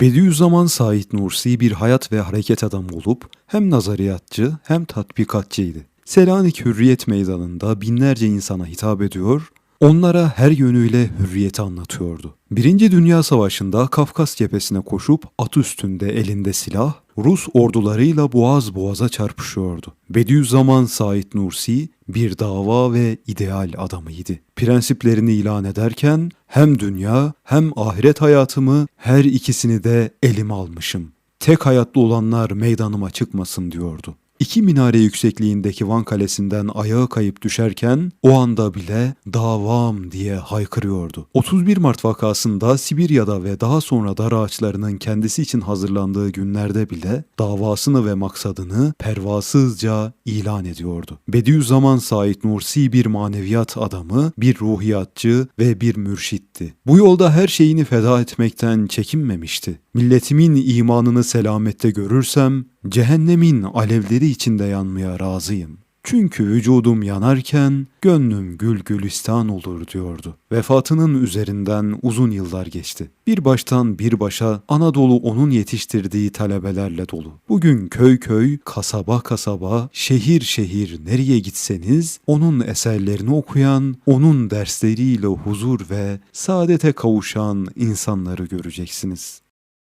Bediüzzaman Said Nursi bir hayat ve hareket adamı olup hem nazariyatçı hem tatbikatçıydı. Selanik Hürriyet Meydanı'nda binlerce insana hitap ediyor, onlara her yönüyle hürriyeti anlatıyordu. Birinci Dünya Savaşı'nda Kafkas cephesine koşup at üstünde elinde silah, Rus ordularıyla boğaz boğaza çarpışıyordu. Bediüzzaman Said Nursi bir dava ve ideal adamıydı. Prensiplerini ilan ederken hem dünya hem ahiret hayatımı her ikisini de elime almışım. Tek hayatlı olanlar meydanıma çıkmasın diyordu. İki minare yüksekliğindeki Van Kalesi'nden ayağa kayıp düşerken o anda bile davam diye haykırıyordu. 31 Mart vakasında Sibirya'da ve daha sonra dar ağaçlarının kendisi için hazırlandığı günlerde bile davasını ve maksadını pervasızca ilan ediyordu. Bediüzzaman Said Nursi bir maneviyat adamı, bir ruhiyatçı ve bir mürşitti. Bu yolda her şeyini feda etmekten çekinmemişti. Milletimin imanını selamette görürsem cehennemin alevleri içinde yanmaya razıyım. Çünkü vücudum yanarken gönlüm gül gülistan olur diyordu. Vefatının üzerinden uzun yıllar geçti. Bir baştan bir başa Anadolu onun yetiştirdiği talebelerle dolu. Bugün köy köy, kasaba kasaba, şehir şehir nereye gitseniz onun eserlerini okuyan, onun dersleriyle huzur ve saadete kavuşan insanları göreceksiniz.